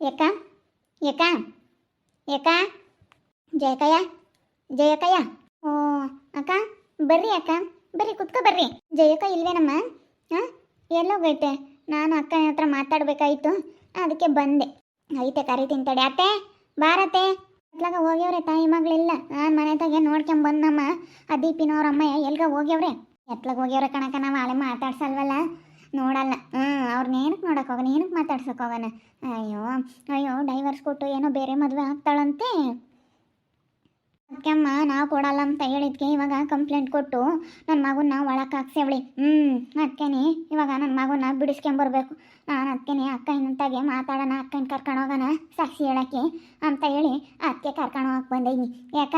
ಯಾಕ ಏಕ ಏಕ ಜಯಕಯ್ಯ ಜಯಕಯ್ಯ ಓ, ಅಕ್ಕ, ಬರ್ರಿ ಅಕ್ಕ, ಬರ್ರಿ, ಕುತ್ಕೋ ಬರ್ರಿ. ಜಯಕ ಇಲ್ವೇನಮ್ಮ ಹಾಂ? ಎಲ್ಲೋಗೈತೆ ನಾನು ಅಕ್ಕನ ಹತ್ರ ಮಾತಾಡಬೇಕಾಯ್ತು. ಅದಕ್ಕೆ ಬಂದೆ. ಐತೆ ಕರಿ ತಡಿ ಅತ್ತೆ, ಬಾರತ್ತೆ. ಅತ್ಲಾಗ ಹೋಗ್ಯವ್ರೆ ತಾಯಿ ಮಗಳಿಲ್ಲ. ನಾನು ಮನೆತಾಗೆ ನೋಡ್ಕೊಂಡ್ ಬಂದಮ್ಮ ಆ ದೀಪಿನವ್ರ ಅಮ್ಮಯ್ಯ ಎಲ್ಗ ಹೋಗ್ಯವ್ರೆ? ಎತ್ಲಾಗ ಹೋಗ್ಯವ್ರೆ ಕಣಕ ನಾವು ಆಳೆ ಮಾತಾಡ್ಸಲ್ವಲ್ಲ? ನೋಡಲ್ಲ. ಹ್ಞೂ ಅವ್ರನ್ನ ಏನಕ್ಕೆ ನೋಡಕ್ಕೆ ಹೋಗೋಣ ಏನಕ್ಕೆ ಮಾತಾಡ್ಸಕ್ಕೆ ಅಯ್ಯೋ ಅಯ್ಯೋ ಡೈವರ್ಸ್ ಕೊಟ್ಟು ಏನೋ ಬೇರೆ ಮದುವೆ ಆಗ್ತಾಳಂತೆ. ಅದಕ್ಕೆಮ್ಮ ನಾವು ಕೊಡಲ್ಲ ಅಂತ ಹೇಳಿದ್ಕೆ ಇವಾಗ ಕಂಪ್ಲೇಂಟ್ ಕೊಟ್ಟು ನನ್ನ ಮಗನ್ನ ಒಳಕ್ಕೆ ಹಾಕ್ಸೇವಳಿ ಹ್ಞೂ ಅದಕ್ಕೇನೆ ಇವಾಗ ನನ್ನ ಮಗನ್ನ ಬಿಡಿಸ್ಕೊಂಬರ್ಬೇಕು ನಾನು ಅದಕ್ಕೇನೆ ಅಕ್ಕ ಇನ್ನಂತಾಗೆ ಮಾತಾಡೋಣ, ಅಕ್ಕನ ಕರ್ಕೊಂಡು ಹೋಗೋಣ, ಸಾಕ್ಷಿ ಹೇಳಕ್ಕೆ ಅಂತ ಹೇಳಿ ಅದಕ್ಕೆ ಕರ್ಕೊಂಡು ಹೋಗಕ್ಕೆ ಬಂದೀನಿ. ಯಾಕ?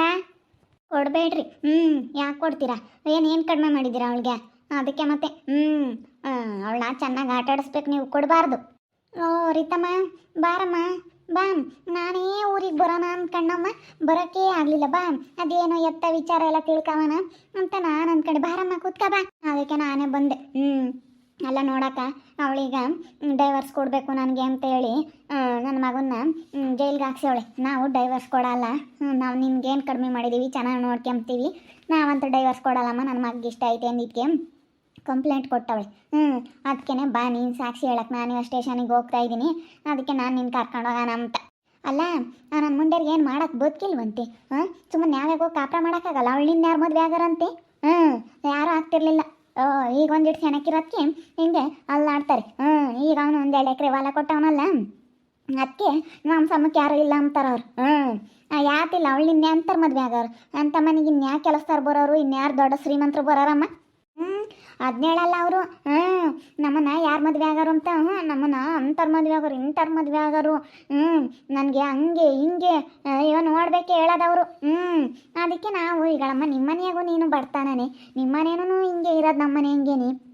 ಕೊಡಬೇಡ್ರಿ. ಹ್ಞೂ ಯಾಕೆ ಕೊಡ್ತೀರಾ? ಏನು ಏನು ಕಡಿಮೆ ಮಾಡಿದ್ದೀರಾ ಅವಳಿಗೆ? ಅದಕ್ಕೆ ಮತ್ತೆ. ಹ್ಞೂ ಅವಳನ್ನ ಚೆನ್ನಾಗಿ ಆಟ ಆಡಿಸ್ಬೇಕು, ನೀವು ಕೊಡಬಾರ್ದು. ಓ, ರೀತಮ್ಮ, ಬಾರಮ್ಮ ಬಾ ನಾನೇ ಊರಿಗೆ ಬರೋಣ ಅನ್ಕಂಡಮ್ಮ. ಬರೋಕ್ಕೇ ಆಗಲಿಲ್ಲ ಬಾ ಅದೇನೋ ಎತ್ತ ವಿಚಾರ ಎಲ್ಲ ತಿಳ್ಕವನ ಅಂತ ನಾನು ಅಂದ್ಕೊಂಡೆ ಬಾರಮ್ಮ, ಕೂತ್ಕ, ಬಾ. ಅದಕ್ಕೆ ನಾನೇ ಬಂದೆ. ಹ್ಞೂ ಅಲ್ಲ ನೋಡಕ್ಕ, ಅವಳೀಗ ಡೈವರ್ಸ್ ಕೊಡಬೇಕು ನನಗೆ ಅಂತ ಹೇಳಿ ನನ್ನ ಮಗನ್ನ ಜೈಲ್ಗೆ ಹಾಕ್ಸವಳೆ ನಾವು ಡೈವರ್ಸ್ ಕೊಡಲ್ಲ. ನಾವು ನಿಮ್ಗೇನು ಕಡಿಮೆ ಮಾಡಿದ್ದೀವಿ ಚೆನ್ನಾಗಿ ನೋಡ್ಕೊಂತೀವಿ. ನಾವಂತೂ ಡೈವರ್ಸ್ ಕೊಡಲ್ಲಮ್ಮ ನನ್ನ ಮಗ ಇಷ್ಟ ಐತೆ ಅಂದಿದ್ಕೆ. ಕಂಪ್ಲೇಂಟ್ ಕೊಟ್ಟವಳೆ. ಹ್ಞೂ ಅದಕ್ಕೆ ಬಾ, ನೀನು ಸಾಕ್ಷಿ ಹೇಳಕ್ಕೆ ನಾನು ಇವಾಗ ಸ್ಟೇಷನಿಗೆ ಹೋಗ್ತಾ ಇದ್ದೀನಿ. ಅದಕ್ಕೆ ನಾನು ನಿನ್ನ ಕರ್ಕೊಂಡು ಹೋಗೋಣ ಅಂತ. ಅಲ್ಲ ನನ್ನ ಮುಂಡೆರಿಗೆ ಏನು ಮಾಡಕ್ಕೆ ಬದುಕಿಲ್ವಂತೆ? ಹಾಂ ಸುಮ್ಮನೆ ಯಾವ್ಯಾಗೋ ಕಾಪ್ರ ಮಾಡೋಕ್ಕಾಗಲ್ಲ? ಅವಳಿಂದ ಯಾರು ಮದುವೆ ಆಗಾರಂತೆ? ಹ್ಞೂ ಯಾರೂ ಆಗ್ತಿರ್ಲಿಲ್ಲ. ಓ, ಈಗ ಒಂದಿಟ್ಟು ಸೆಣಕಿರೋದಕ್ಕೆ ಹಿಂಗೆ ಅಲ್ಲಾಡ್ತಾರೆ. ಹ್ಞೂ ಈಗ ಅವನು ಒಂದು ಎರಡು ಎಕರೆ ಹೊಲ ಕೊಟ್ಟವನಲ್ಲ. ಅದಕ್ಕೆ ನಮ್ಮ ಸಮಕ್ಕೆ ಯಾರು ಇಲ್ಲ ಅಂತಾರೆ ಅವ್ರು ಹ್ಞೂ ಯಾತಿಲ್ಲ ಅವಳು ಇನ್ಯಾಂತಾರೆ ಮದುವೆ ಆಗೋರು ಅಂತ ಮನೆಗೆ ಇನ್ಯಾ ಕೆಲಸದಾರ ಬರೋರು? ಇನ್ಯಾರು ದೊಡ್ಡ ಶ್ರೀಮಂತರು ಬರೋರಮ್ಮ? ಹ್ಞೂ ಅದನ್ನೇಳಲ್ಲ ಅವರು. ಹ್ಞೂ ನಮ್ಮನ್ನ ಯಾರು ಮದುವೆ ಆಗಾರು ಅಂತ? ಹ್ಞೂ ನಮ್ಮನ್ನ ಅಂಥವ್ರು ಮದುವೆ ಆಗೋರು ಇಂಥವ್ರು ಮದುವೆ ಆಗೋರು ಹ್ಞೂ ನನಗೆ ಹಂಗೆ, ಹಿಂಗೆ ಇವ ನೋಡ್ಬೇಕೆ ಹೇಳೋದವರು. ಹ್ಞೂ ಅದಕ್ಕೆ ನಾವು ಈಗಳಮ್ಮ ನಿಮ್ಮನೆಯಾಗೂ ನೀನು ಬರ್ತಾನೆ. ನಿಮ್ಮನೇನೂ ಹಿಂಗೆ ಇರೋದು ನಮ್ಮನೆ ಹಿಂಗೇನಿ.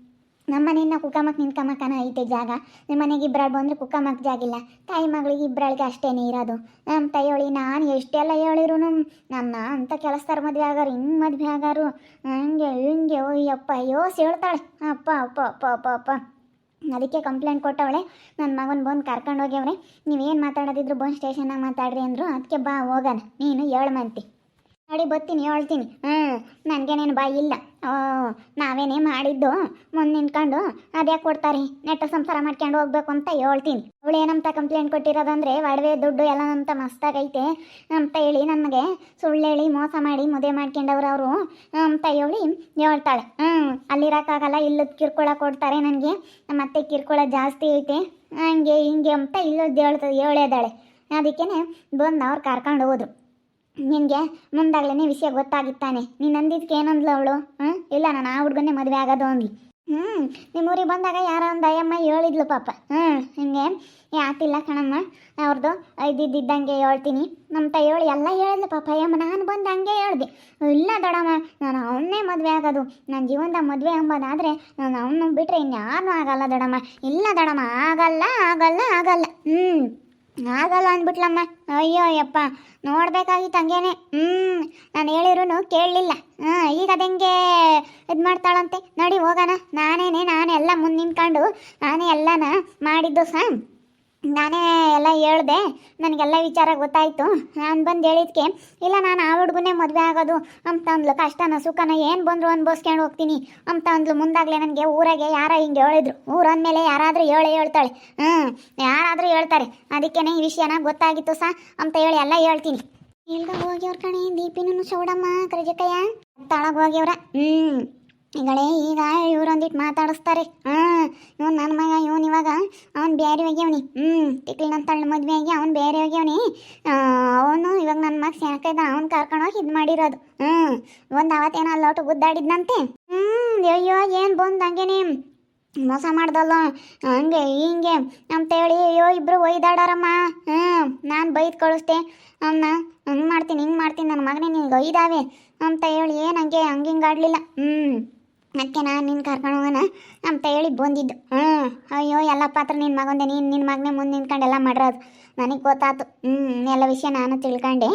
ನಮ್ಮನೆಯಿಂದ ಕುಕ್ಕಮಕ್ಕೆ ನಿಂತ್ಕಮಕ್ಕನ ಐತೆ ಜಾಗ. ನಮ್ಮ ಮನೆಗೆ ಇಬ್ಬರಲ್ಲಿ ಬಂದರೆ ಜಾಗ ಜಾಗಿಲ್ಲ ತಾಯಿ ಮಗಳಿಗೆ ಇಬ್ಬರಾಳಿಗೆ ಅಷ್ಟೇನೆ ಇರೋದು. ನಮ್ಮ ತಾಯಿಯೊಳಿ ನಾನು ಎಷ್ಟೆಲ್ಲ ಹೇಳಿರು ನನ್ನ ಅಂತ ಕೆಲಸದಾರ ಮದುವೆ ಆಗಾರು ಹಿಂಗೆ ಮದುವೆ ಆಗಾರು. ಹಂಗೆ, ಹಿಂಗೆ ಅಯ್ಯಪ್ಪ ಅಯ್ಯೋ ಸೇಳ್ತಾಳೆ ಅಪ್ಪ ಅಪ್ಪ ಅಪ್ಪ ಅಪ್ಪ ಅಪ್ಪ. ಅದಕ್ಕೆ ಕಂಪ್ಲೇಂಟ್ ಕೊಟ್ಟವಳೆ ನನ್ನ ಮಗನ ಬಂದು ಕರ್ಕೊಂಡು ಹೋಗ್ಯವ್ರೆ ನೀವೇನು ಮಾತಾಡೋದಿದ್ರು, ಬಂದು ಸ್ಟೇಷನ್ನಾಗ ಮಾತಾಡ್ರಿ ಅಂದರು. ಅದಕ್ಕೆ ಬಾ, ಹೋಗೋಣ. ನೀನು ಏಳು ನೋಡಿ ಬರ್ತೀನಿ, ಹೇಳ್ತೀನಿ. ಹ್ಞೂ ನನಗೇನೇನು ಬಾಯಿ ಇಲ್ಲ. ಓ, ನಾವೇನೇ ಮಾಡಿದ್ದು, ಮುಂದೆ ನಿಂತ್ಕೊಂಡು ಅದ್ಯಾಕೆ ಕೊಡ್ತಾರೆ? ನೆಟ್ಟ ಸಂಸಾರ ಮಾಡ್ಕೊಂಡು ಹೋಗ್ಬೇಕು ಅಂತ ಹೇಳ್ತೀನಿ. ಅವಳು ಏನಂತ ಕಂಪ್ಲೇಂಟ್ ಕೊಟ್ಟಿರೋದಂದ್ರೆ, ಒಡವೆ, ದುಡ್ಡು ಎಲ್ಲ ಅಂತ ಮಸ್ತಾಗೈತೆ ಅಂತ ಹೇಳಿ ನನಗೆ ಸುಳ್ಳು ಹೇಳಿ, ಮೋಸ ಮಾಡಿ ಮದುವೆ ಮಾಡ್ಕೊಂಡವ್ರು ಅವರು ಅಂತ ಹೇಳಿ ಹೇಳ್ತಾಳೆ. ಹ್ಞೂ ಅಲ್ಲಿರೋಕ್ಕಾಗಲ್ಲ, ಇಲ್ಲದ ಕಿರ್ಕೊಳ ಕೊಡ್ತಾರೆ ನನಗೆ. ಮತ್ತೆ ಕಿರ್ಕೊಳ ಜಾಸ್ತಿ ಐತೆ. ಹಂಗೆ, ಹಿಂಗೆ ಅಂತ ಇಲ್ಲದ ಹೇಳ್ತದೆ ಹೇಳೇದಾಳೆ. ಅದಕ್ಕೇ ಬಂದು ಅವ್ರು ಕರ್ಕೊಂಡು ಹೋದ್ರು. ನಿನಗೆ ಮುಂದಾಗ್ಲೇ ವಿಷಯ ಗೊತ್ತಾಗಿತ್ತಾನೆ. ನೀನು ಅಂದಿದ್ಕೆ ಏನಂದ್ಲು ಅವಳು? ಹ್ಞೂ ಇಲ್ಲ, ನಾನು ಆ ಹುಡುಗನೇ ಮದುವೆ ಆಗೋದು ಅಂದ್ಲಿ. ಹ್ಞೂ ನಿಮ್ಮೂರಿಗೆ ಬಂದಾಗ ಯಾರೋ ಒಂದು ಅಯ್ಯಮ್ಮ ಹೇಳಿದ್ಲು ಪಾಪ. ಹ್ಞೂ ಹಿಂಗೆ. ಯಾತಿಲ್ಲ ಕಣಮ್ಮ. ಅವ್ರದ್ದು ಇದ್ದಿದ್ದಂಗೆ ಹೇಳ್ತೀನಿ. ನಮ್ಮ ತಾಯಿ ಹೇಳಿ ಎಲ್ಲ ಹೇಳಿದ್ಲು ಪಾಪ. ಅಯ್ಯಮ್ಮ, ನಾನು ಬಂದು ಹಂಗೆ ಹೇಳ್ದೆ. ಇಲ್ಲ ದೊಡಮ್ಮ, ನಾನು ಅವನ್ನೇ ಮದುವೆ ಆಗೋದು. ನನ್ನ ಜೀವನದ ಮದುವೆ ಅಂಬೋದಾದರೆ ನಾನು ಅವನು ಬಿಟ್ಟರೆ ಇನ್ಯಾರೂ ಆಗಲ್ಲ ದೊಡಮ್ಮ. ಇಲ್ಲ ದೊಡಮ್ಮ, ಆಗಲ್ಲ ಆಗಲ್ಲ ಆಗಲ್ಲ. ಹ್ಞೂ ಆಗಲ್ಲ ಅಂದ್ಬಿಟ್ಲಮ್ಮ. ಅಯ್ಯೋ ಯಪ್ಪ ನೋಡ್ಬೇಕಾಗಿತ್ತು ಹಂಗೇನೆ ಹ್ಞೂ ನಾನು ಹೇಳಿರೂ ಕೇಳಲಿಲ್ಲ. ಹಾಂ, ಈಗ ಅದೆಂಗೆ ಇದು ಮಾಡ್ತಾಳಂತೆ? ನಡಿ ಹೋಗೋಣ. ನಾನೇನೆ, ನಾನೆಲ್ಲ ಮುಂದೆ ನಿಂತ್ಕೊಂಡು ನಾನೇ ಎಲ್ಲನ ಮಾಡಿದ್ದು ಸಹ ನಾನೇ ಎಲ್ಲ ಹೇಳ್ದೆ, ನನಗೆಲ್ಲ ವಿಚಾರ ಗೊತ್ತಾಯಿತು. ನಾನು ಬಂದು ಹೇಳಿದ್ಕೆ, ಇಲ್ಲ ನಾನು ಆ ಹುಡುಗನೇ ಮದುವೆ ಆಗೋದು, ಅಂತ ಅಂದ್ಲು. ಕಷ್ಟನ ಸುಖನ ಏನು ಬಂದರು ಅನ್ಭವಿಸ್ಕೊಂಡು ಹೋಗ್ತೀನಿ, ಅಂತ ಅಂದ್ಲು. ಮುಂದಾಗಲೇ ನನಗೆ ಊರಾಗೆ ಯಾರ ಹಿಂಗೆ ಹೇಳಿದ್ರು. ಊರು ಅಂದಮೇಲೆ ಯಾರಾದರೂ ಹೇಳೇ ಹೇಳ್ತಾಳೆ. ಹ್ಞೂ ಯಾರಾದರೂ ಹೇಳ್ತಾರೆ. ಅದಕ್ಕೇನೆ ಈ ವಿಷಯನ ಗೊತ್ತಾಗಿತ್ತು ಸಾ, ಅಂತ ಹೇಳಿ ಎಲ್ಲ ಹೇಳ್ತೀನಿ. ಎಲ್ಗ ಹೋಗ್ಯವ್ರ ಕಣೆ ದೀಪಿನೂ ಸೌಡಮ್ಮ, ಕರಜಕಯ್ಯ? ತಳಗೆ ಹೋಗ್ಯವ್ರ? ಹ್ಞೂ ಈಗಳೇ ಈಗ ಇವ್ರೊಂದಿಟ್ಟು ಮಾತಾಡಿಸ್ತಾರೆ. ಹಾಂ ಇವನು ನನ್ನ ಮಗ, ಇವನು ಇವಾಗ ಅವ್ನು ಬೇರೆ ಹೋಗ್ಯವನಿ. ಹ್ಞೂ ತಿಕ್ಲಿನ ತಳ್ಳ ಮದುವೆ ಆಗಿ ಅವ್ನು ಬೇರೆ ಹೋಗ್ಯವನಿ. ಅವನು ಇವಾಗ ನನ್ನ ಮಗ ಸಾಕೈದ ಅವ್ನು ಕರ್ಕೊಂಡೋಗಿ ಇದು ಮಾಡಿರೋದು. ಹ್ಞೂ ಒಂದು ಅವತ್ತೇನೋ ಅಲ್ಲೋಟು ಗುದ್ದಾಡಿದ್ನಂತೆ. ಹ್ಞೂ ಅಯ್ಯೋ, ಏನು ಬಂದು ಹಂಗೇನೆ. ಮೋಸ ಮಾಡ್ದಲ್ಲ. ಹಂಗೆ, ಹಿಂಗೆ. ಅಂತ ಹೇಳಿ ಅಯ್ಯೋ ಇಬ್ಬರು ಒಯ್ದಾಡಾರಮ್ಮ. ಹ್ಞೂ ನಾನು ಬೈದು ಕಳಿಸ್ದೆ. ಅವನ್ನ ಹಂಗೆ ಮಾಡ್ತೀನಿ, ಹಿಂಗೆ ಮಾಡ್ತೀನಿ. ನನ್ನ ಮಗನೇ ನಿನಗೆ ಒಯ್ದಾವೆ. ಅಂತ ಹೇಳಿ ಏನು ಹಂಗೆ ಹಂಗೆ ಹಿಂಗೆ ಆಡಲಿಲ್ಲ. ಹ್ಞೂ ಅದಕ್ಕೆ ನಾನು ನಿನ್ನ ಕರ್ಕೊಂಡು ಹೋಗೋಣ. ಅಂತ ಹೇಳಿ ಬಂದಿದ್ದು. ಹ್ಞೂ ಅಯ್ಯೋ, ಎಲ್ಲ ಪಾತ್ರ ನಿನ್ನ ಮಗಂದೆ, ನೀನು ನಿನ್ನ ಮಗನೇ ಮುಂದೆ ನಿಂತ್ಕೊಂಡು ಎಲ್ಲ ಮಾಡಿರೋದು. ನನಗೆ ಗೊತ್ತಾಯ್ತು ಹ್ಞೂ ಎಲ್ಲ ವಿಷಯ ನಾನು ತಿಳ್ಕೊಂಡೆ.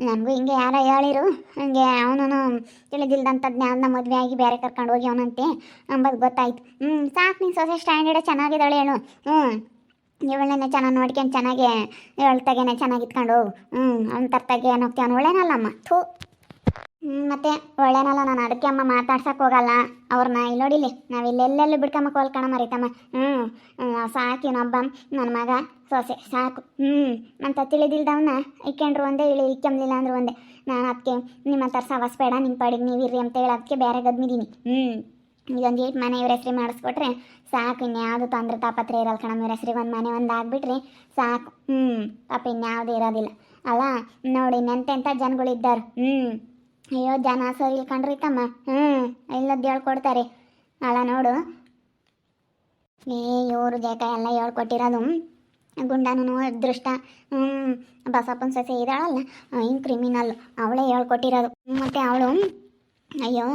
ನನಗೂ ಹಿಂಗೆ ಯಾರೋ ಹೇಳಿರು. ಹಂಗೆ ಅವನು ತಿಳಿದಿಲ್ದಂಥ ಜ್ಞಾನ ಮದುವೆ ಆಗಿ ಬೇರೆ ಕರ್ಕೊಂಡು ಹೋಗಿ ಅವನಂತೆ. ಅಂಬದು ಗೊತ್ತಾಯ್ತು. ಹ್ಞೂ ಸಾಕು ನೀನು ಸೊಸೆ ಸ್ಟ್ಯಾಂಡರ್ಡ್, ಚೆನ್ನಾಗಿದ್ದಾಳೆ ಹೇಳು. ಹ್ಞೂ ಇವಳನ್ನೇ ಚೆನ್ನಾಗಿ ನೋಡ್ಕೊಂಡು ಚೆನ್ನಾಗಿ, ಹೇಳ್ತಾಗೇನೆ, ಚೆನ್ನಾಗಿ ಇಟ್ಕೊಂಡು ಹೋಗು. ಹ್ಞೂ ಅವ್ನ ತರ್ತಾಗೆ ಏನು ಹೋಗ್ತೀವಿ ಅವ್ನು ಒಳ್ಳೆನಲ್ಲಮ್ಮ. ಥೂ. ಮತ್ತೆ ಒಳ್ಳೆನಲ್ಲ, ನಾನು ಅದಕ್ಕೆ ಅಮ್ಮ ಮಾತಾಡ್ಸಕ್ಕೆ ಹೋಗಲ್ಲ. ಅವ್ರನ್ನ ಇಲ್ಲಿ ನೋಡಿಲಿ ನಾವು ಇಲ್ಲೆಲ್ಲೆಲ್ಲೂ ಬಿಡ್ಕಮ್ಮ ಕೋಲ್ಕಣ ಮರಿತಮ್ಮ ಹ್ಞೂ ಸಾಕು ಇನ್ನೊಬ್ಬ ನನ್ನ ಮಗ, ಸೊಸೆ, ಸಾಕು. ಹ್ಞೂ ಅಂತ ತಿಳಿದಿಲ್ದವನ್ನ ಇಕ್ಕೊಂಡ್ರು ಒಂದೇ ಇಳಿ ಇಕ್ಕಂಬ್ಲಿಲ್ಲ ಅಂದ್ರೆ ಒಂದೇ. ನಾನು ಅದಕ್ಕೆ ನಿಮ್ಮ ಹತ್ರ ಸವಾಸ ಬೇಡ ನಿಮ್ಮ ಪಾಡಿಗೆ ನೀವು ಅಂತ ಹೇಳಿ ಅದಕ್ಕೆ ಬೇರೆ ಗದ್ಮಿದ್ದೀನಿ ಹ್ಞೂ ಇದೊಂದು ಏಟ್ ಮನೆ ಇವ್ರ ಹೆಸ್ರಿಗೆ ಮಾಡಿಸ್ಕೊಟ್ರೆ ಸಾಕು, ಇನ್ಯಾವುದು ತೊಂದರೆ ತಾಪತ್ರೆ ಇರಲ್ಲ ಕಣ ಇವ್ರ ಹೆಸ್ರಿಗೆ. ಒಂದು ಮನೆ ಒಂದು ಆಗ್ಬಿಟ್ರಿ ಸಾಕು. ಹ್ಞೂ ಪಾಪ ಇನ್ಯಾವುದು ಇರೋದಿಲ್ಲ. ಅಲ್ಲ, ನೋಡಿ ನೆಂತೆಂಥ ಜನಗಳಿದ್ದಾರೆ. ಹ್ಞೂ ಅಯ್ಯೋ, ಜನ ಸರಿ ಇಲ್ಕಂಡ್ರಿ ತಮ್ಮ. ಹ್ಞೂ ಇಲ್ಲದ್ದು ಹೇಳ್ಕೊಡ್ತಾರೆ. ಅಲ್ಲ, ನೋಡು. ಏ, ಇವರು ಜೇಕ ಎಲ್ಲ ಹೇಳ್ಕೊಟ್ಟಿರೋದು. ಗುಂಡನೂ ಅದೃಷ್ಟ. ಹ್ಞೂ ಬಸಪ್ಪನ ಸೊಸೆ ಇದ್ದಾಳಲ್ಲ ಹಿಂಗೆ ಕ್ರಿಮಿನಲ್ ಅವಳೇ ಹೇಳ್ಕೊಟ್ಟಿರೋದು. ಮತ್ತೆ ಅವಳು ಅಯ್ಯೋ,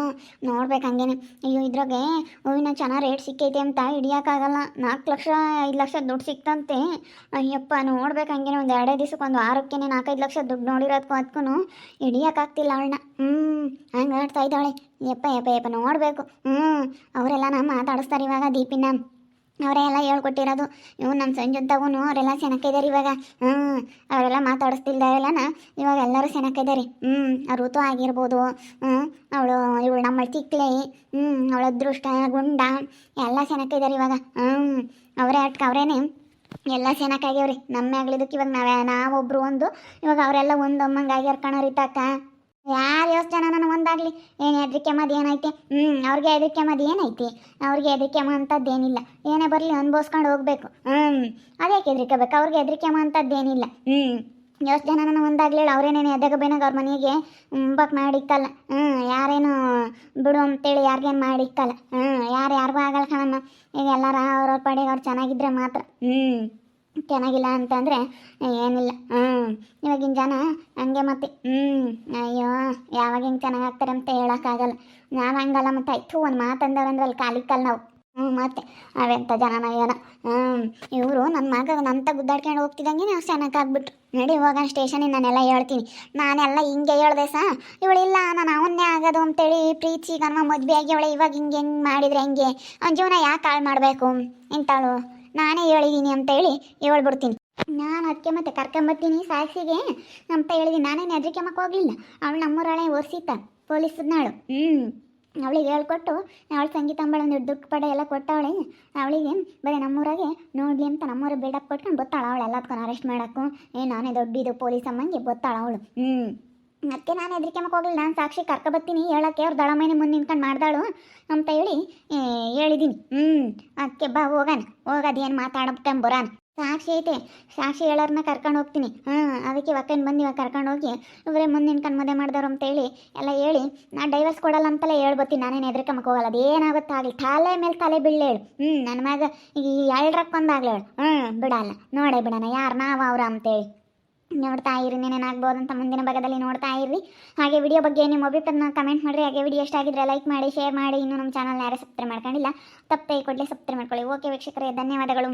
ನೋಡ್ಬೇಕು ಹಂಗೇನೆ. ಅಯ್ಯೋ, ಇದ್ರಾಗೆ ಹೂವಿನ ಚೆನ್ನಾಗಿ ರೇಟ್ ಸಿಕ್ಕೈತೆ ಅಂತ ಹಿಡಿಯೋಕ್ಕಾಗಲ್ಲ. ನಾಲ್ಕು ಲಕ್ಷ, ಐದು ಲಕ್ಷ ದುಡ್ಡು ಸಿಕ್ತಂತೆ. ಅಯ್ಯಪ್ಪ, ನೋಡ್ಬೇಕು ಹಂಗೇನೆ ಒಂದು ಎರಡೇ ದಿವ್ಸಕ್ಕೆ ಒಂದು ವಾರಕ್ಕೆ ನಾಲ್ಕೈದು ಲಕ್ಷ ದುಡ್ಡು ನೋಡಿರೋದಕ್ಕೂ ಅದಕ್ಕೂ ಹಿಡಿಯೋಕ್ಕಾಗ್ತಿಲ್ಲ ಅವಳನ್ನ ಹ್ಞೂ ಹಂಗೆ ಆಡ್ತಾ ಇದ್ದಾಳೆ. ಯಪ್ಪ ಯಪ್ಪ ಯಪ್ಪ, ನೋಡಬೇಕು. ಹ್ಞೂ ಅವರೆಲ್ಲ ಮಾತಾಡಿಸ್ತಾರೆ ಇವಾಗ ದೀಪಿನ. ಅವರೇ ಎಲ್ಲ ಹೇಳ್ಕೊಟ್ಟಿರೋದು. ಇವು ನಮ್ಮ ಸಂಜುದ್ದಾಗೂ ಅವರೆಲ್ಲ ಸೆನಕ್ಕಿದ್ದಾರೆ ಇವಾಗ. ಹ್ಞೂ ಅವರೆಲ್ಲ ಮಾತಾಡಿಸ್ತಿಲ್ದಾರೆಲ್ಲನ ಇವಾಗ ಎಲ್ಲರೂ ಸೆನಕ್ಕಿದ್ದಾರೆ ಹ್ಞೂ ಋತು ಆಗಿರ್ಬೋದು. ಹ್ಞೂ ಅವಳು, ಇವಳು ನಮ್ಮ ಚಿಕ್ಕಲೆ ಹ್ಞೂ ಅವಳ ಅದೃಷ್ಟ, ಗುಂಡ, ಎಲ್ಲ ಸೆನಕ್ಕಿದ್ದಾರೆ ಇವಾಗ. ಹ್ಞೂ ಅವರೇ ಅಟ್ಕ, ಅವರೇನೆ. ಎಲ್ಲ ಸೆನಕ್ಕಾಗ್ಯವ್ರಿ ನಮ್ಮ ಆಗ್ಲಿದ್ದಕ್ಕೆ ಇವಾಗ ನಾವೇ, ನಾವೊಬ್ರು ಒಂದು. ಇವಾಗ ಅವರೆಲ್ಲ ಒಂದು ಅಮ್ಮಂಗೆ ಆಗ್ಯಾರ ಕಣೋ ತಕ್ಕ ಯಾರು ಜನ ನನಗೆ ಒಂದಾಗಲಿ. ಏನು ಹೆದರಿಕೆ ಮದು ಏನೈತಿ? ಹ್ಞೂ ಅವ್ರಿಗೆ ಹೆದರಿಕೆ ಮದು ಏನೈತಿ? ಅವ್ರಿಗೆ ಹೆದರಿಕೆ ಅಂಥದ್ದು ಏನಿಲ್ಲ ಏನೇ ಬರಲಿ ಅನ್ಭವಿಸ್ಕೊಂಡು ಹೋಗ್ಬೇಕು. ಹ್ಞೂ ಅದೇಕೆ ಹೆದರಿಕೆಬೇಕು ಅವ್ರಿಗೆ ಹೆದರಿಕೆ ಅಂಥದ್ದು ಏನಿಲ್ಲ ಹ್ಞೂ ಜನ ಒಂದಾಗಲಿ ಒಂದಾಗ್ಲಿ ಅವ್ರೇನೇನು ಎದಾಗ ಬೇನಾಗ ಅವ್ರ ಮನೆಗೆ ಬಕ್ ಮಾಡಿಕ್ಕಲ್ಲ. ಹ್ಞೂ ಯಾರೇನು ಬಿಡು ಅಂತೇಳಿ ಯಾರಿಗೇನು ಮಾಡಿಕ್ಕಲ್ಲ. ಹ್ಞೂ ಯಾರು ಯಾರಿಗೂ ಆಗಲ್ಲ ಕಣಮ್ಮ. ಈಗ ಎಲ್ಲರ ಅವ್ರವ್ರ ಪಡೆಗೆ ಅವ್ರು ಚೆನ್ನಾಗಿದ್ರೆ ಮಾತ್ರ. ಹ್ಞೂ ಚೆನ್ನಾಗಿಲ್ಲ ಅಂತಂದರೆ ಏನಿಲ್ಲ. ಹ್ಞೂ ಇವಾಗಿನ ಜನ ಹಂಗೆ ಮತ್ತೆ ಹ್ಞೂ ಅಯ್ಯೋ, ಯಾವಾಗ ಹೆಂಗೆ ಚೆನ್ನಾಗಿ ಆಗ್ತಾರೆ ಅಂತ ಹೇಳೋಕ್ಕಾಗಲ್ಲ. ನಾನು ಹಂಗಲ್ಲ ಮತ್ತೆ, ಆಯ್ತು, ಒಂದು ಮಾತಂದವ್ರಂದ್ರೆ ಅಲ್ಲಿ ಕಾಲಿಕ್ಕಲ್ಲ ನಾವು. ಹ್ಞೂ ಮತ್ತೆ, ಅವೆಂತ ಜನನ ಏನೋ. ಹ್ಞೂ ಇವರು ನನ್ನ ಮಗ ನಂತ ಗುದ್ದಾಡ್ಕೊಂಡು ಹೋಗ್ತಿದ್ದಂಗೆ ನಾವು ಚೆನ್ನಾಗಿ ಆಗ್ಬಿಟ್ರು. ನಡಿ ಹೋಗೋಣ ಸ್ಟೇಷನಿಗೆ ನಾನೆಲ್ಲ ಹೇಳ್ತೀನಿ. ನಾನೆಲ್ಲ ಹಿಂಗೆ ಹೇಳ್ದೆ ಸಾ? ಇವಳಿಲ್ಲ ನಾನು ಅವನ್ನೇ ಆಗೋದು ಅಂತೇಳಿ ಪ್ರೀತಿ ಗನ್ಮ ಮದುವೆ ಆಗಿ ಅವಳೆ ಇವಾಗ ಹಿಂಗೆ ಹೆಂಗೆ ಮಾಡಿದ್ರೆ ಹೆಂಗೆ? ಅವ್ನ ಜೀವನ ಯಾಕೆ ಹಾಳು ಮಾಡಬೇಕು? ಇಂತಾಳು. ನಾನೇ ಹೇಳಿದ್ದೀನಿ ಅಂತೇಳಿ ಹೇಳ್ಬಿಡ್ತೀನಿ. ನಾನು ಅದಕ್ಕೆ ಮತ್ತೆ ಕರ್ಕೊಂಬರ್ತೀನಿ ಸಾಕ್ಷಿಗೆ ಅಂತ ಹೇಳಿದ್ದೀನಿ ನಾನೇನು ಮಕ್ಕ ಹೋಗಲಿಲ್ಲ ಅವಳು ನಮ್ಮೂರಾಳೆ ಒರ್ಸಿತ್ತ ಪೊಲೀಸದ್ನಾಳು ಹ್ಞೂ ಅವಳಿಗೆ ಹೇಳ್ಕೊಟ್ಟು ಅವಳು ಸಂಗೀತ ಅಂಬಳ ಒಂದು ದುಡ್ಡು ಪಡ ಎಲ್ಲ ಕೊಟ್ಟವಳೆ. ಅವಳಿಗೆ, ಬರೀ ನಮ್ಮೂರಾಗೆ ನೋಡಲಿ ಅಂತ ನಮ್ಮೂರ ಬಿಲ್ಡಪ್ ಕೊಟ್ಕೊಂಡು ಗೊತ್ತಾಳ ಅವಳು ಎಲ್ಲದಕ್ಕೂ ಅರೆಸ್ಟ್ ಮಾಡೋಕ್ಕೂ. ಏ, ನಾನೇ ದೊಡ್ಡದು ಪೊಲೀಸ್ ಅಮ್ಮಂಗೆ ಗೊತ್ತಾಳ ಅವಳು. ಹ್ಞೂ ಅದಕ್ಕೆ ನಾನು ಹೆದರಿಕೆ ಹೋಗಲಿಲ್ಲ. ನಾನು ಸಾಕ್ಷಿ ಕರ್ಕೊಬತ್ತೀನಿ ಹೇಳಕ್ಕೆ ಅವ್ರು ದಳಮೈನೆ ಮುಂದೆ ನಿಂತ್ಕೊಂಡು ಮಾಡ್ದಾಳು. ಅಂತ ಹೇಳಿ ಹೇಳಿದ್ದೀನಿ ಹ್ಞೂ ಅದಕ್ಕೆ ಬಾ, ಹೋಗೋಣ. ಹೋಗೋದೇನು ಬರಾನ. ಸಾಕ್ಷಿ ಐತೆ. ಸಾಕ್ಷಿ ಹೇಳೋರ್ನ ಕರ್ಕೊಂಡು ಹೋಗ್ತೀನಿ. ಹಾಂ, ಅದಕ್ಕೆ ಇವಕ್ಕೇನು ಬಂದು ಇವಾಗ ಕರ್ಕೊಂಡು ಹೋಗಿ, ಇವರೇ ಮುಂದೆ ನಿಂತ್ಕೊಂಡು ಮದುವೆ ಮಾಡಿದವ್ರು ಅಂತೇಳಿ ಎಲ್ಲ ಹೇಳಿ ನಾ ಡೈವರ್ಸ್ ಕೊಡಲ್ಲ ಅಂತಲೇ ಹೇಳ್ಬತ್ತೀನಿ ನಾನೇನು ಹೆದರ್ಕೊಂಬಕ್ಕೆ ಹೋಗಲ್ಲ. ಅದೇನಾಗುತ್ತೆ ಆಗಲಿ. ತಲೆ ಮೇಲೆ ತಲೆ ಬೀಳೇಳು ಹ್ಞೂ ನನ್ನ ಮಗ ಈ ಎರಡರಕ್ಕೊಂದಾಗ್ಲಿ ಹೇಳು ಹ್ಞೂ ಬಿಡಲ್ಲ. ನೋಡೇ ಬಿಡೋಣ. ಯಾರು? ನಾವು ಅವ್ರ ಅಂತೇಳಿ. ನೋಡ್ತಾ ಇರಿ ಏನೇನಾಗ್ಬೋದು ಅಂತ ಮುಂದಿನ ಭಾಗದಲ್ಲಿ ನೋಡ್ತಾ ಇರ್ರಿ ಹಾಗೆ ವಿಡಿಯೋ ಬಗ್ಗೆ ನಿಮ್ಮ ಅಭಿಪ್ರಾಯನ ಕಮೆಂಟ್ ಮಾಡಿರಿ. ಹಾಗೆ ವಿಡಿಯೋ ಇಷ್ಟ ಆಗಿದ್ರೆ ಲೈಕ್ ಮಾಡಿ ಶೇರ್ ಮಾಡಿ. ಇನ್ನೂ ನಮ್ಮ ಚಾನಲ್ ಯಾರು ಸಬ್ಸ್ಕ್ರೈಬ್ ಮಾಡ್ಕೊಂಡಿಲ್ಲ, ತಪ್ಪೇ ಕೊಡಲಿ ಸಬ್ಸ್ಕ್ರೈಬ್ ಮಾಡ್ಕೊಳ್ಳಿ. ಓಕೆ ವೀಕ್ಷಕರೇ, ಧನ್ಯವಾದಗಳು.